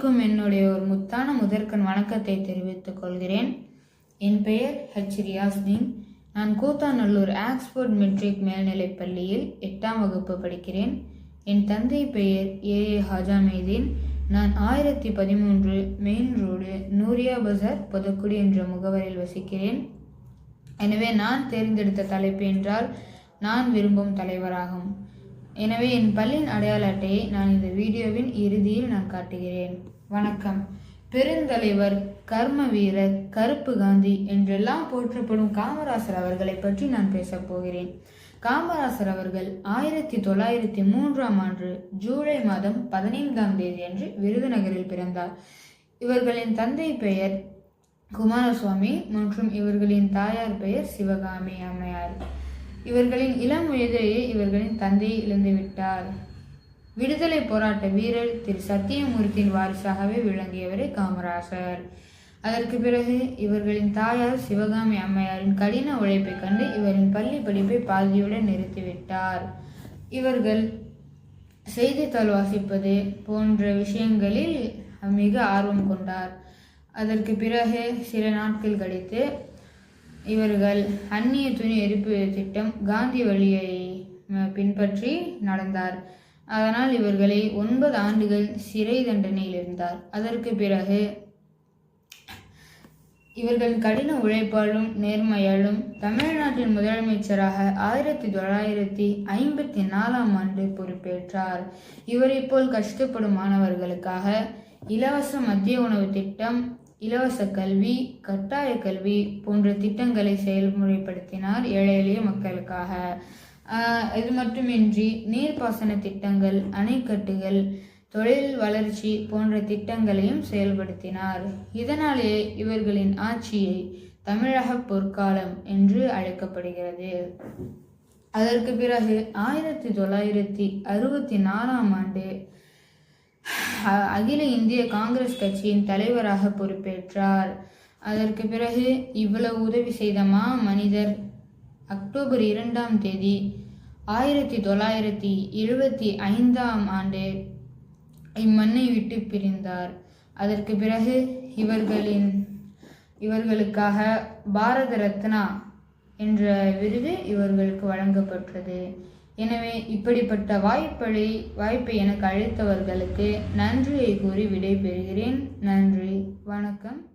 என்னுடைய ஒரு முத்தான முதற்கண் வணக்கத்தை தெரிவித்துக் கொள்கிறேன். என் பெயர் ஹெச் ரியாஸ்தீன். நான் கூத்தாநல்லூர் ஆக்ஸ்போர்ட் மெட்ரிக் மேல்நிலைப் பள்ளியில் எட்டாம் வகுப்பு படிக்கிறேன். என் தந்தை பெயர் ஏ ஏ மெய்தீன் நான் ஆயிரத்தி பதிமூன்று மெயின் ரோடு நூரியா பசார் பொதுக்குடி என்ற முகவரியில் வசிக்கிறேன். எனவே நான் தேர்ந்தெடுத்த தலைப்பு என்றால் நான் விரும்பும் தலைவராகும். எனவே என் பள்ளியின் அடையாள அட்டையை நான் இந்த வீடியோவின் இறுதியில் நான் காட்டுகிறேன். வணக்கம். பெருந்தலைவர் கர்ம வீரர் கருப்பு காந்தி என்றெல்லாம் போற்றப்படும் காமராசர் அவர்களை பற்றி நான் பேசப் போகிறேன். காமராசர் அவர்கள் ஆயிரத்தி தொள்ளாயிரத்தி மூன்றாம் ஆண்டு ஜூலை மாதம் பதினைந்தாம் தேதி அன்று விருதுநகரில் பிறந்தார். இவர்களின் தந்தை பெயர் குமாரசுவாமி மற்றும் இவர்களின் தாயார் பெயர் சிவகாமி அம்மையார். இவர்களின் இளம் வயதிலேயே இவர்களின் தந்தையை இழந்துவிட்டார். விடுதலை போராட்ட வீரர் திரு சத்தியமூர்த்தியின் வாரிசாகவே விளங்கியவரே காமராசர். அதற்கு பிறகு இவர்களின் தாயார் சிவகாமி அம்மையாரின் கடின உழைப்பை கண்டு இவரின் பள்ளி படிப்பை பாதியுடன் நிறுத்திவிட்டார். இவர்கள் செய்தித்தாள் வாசிப்பது போன்ற விஷயங்களில் மிக ஆர்வம் கொண்டார். அதற்கு பிறகு சில நாட்கள் கழித்து இவர்கள் அந்நிய துணி எரிப்பு திட்டம் காந்தி வழியை பின்பற்றி நடந்தார். அதனால் இவர்களை ஒன்பது ஆண்டுகள் சிறை தண்டனையில் இருந்தார். அதற்கு பிறகு இவர்கள் கடின உழைப்பாலும் நேர்மையாலும் தமிழ்நாட்டின் முதலமைச்சராக ஆயிரத்தி தொள்ளாயிரத்தி ஐம்பத்தி நாலாம் ஆண்டு பொறுப்பேற்றார். இவரை போல் கஷ்டப்படும் மாணவர்களுக்காக இலவச மத்திய உணவு திட்டம் இலவச கல்வி கட்டாய கல்வி போன்ற திட்டங்களை செயல்முறைப்படுத்தினார் ஏழை எளிய மக்களுக்காக. இது மட்டுமின்றி நீர்ப்பாசன திட்டங்கள் அணைக்கட்டுகள் தொழில் வளர்ச்சி போன்ற திட்டங்களையும் செயல்படுத்தினார். இதனாலே இவர்களின் ஆட்சியை தமிழக பொற்காலம் என்று அழைக்கப்படுகிறது. அதற்கு பிறகு ஆயிரத்தி தொள்ளாயிரத்தி அறுபத்தி நாலாம் ஆண்டு அகில இந்திய காங்கிரஸ் கட்சியின் தலைவராக பொறுப்பேற்றார். அதற்கு பிறகு இவ்வளவு உதவி செய்த மா மனிதர் அக்டோபர் இரண்டாம் தேதி ஆயிரத்தி தொள்ளாயிரத்தி எழுபத்தி ஐந்தாம் ஆண்டு இம்மண்ணை விட்டு பிரிந்தார். அதற்கு பிறகு இவர்களின் இவர்களுக்காக பாரத ரத்னா என்ற விருது இவர்களுக்கு வழங்கப்பட்டது. எனவே இப்படிப்பட்ட வாய்ப்பை வாய்ப்பை எனக்கு அளித்தவர்களுக்கு நன்றியை கூறி விடைபெறுகிறேன். நன்றி. வணக்கம்.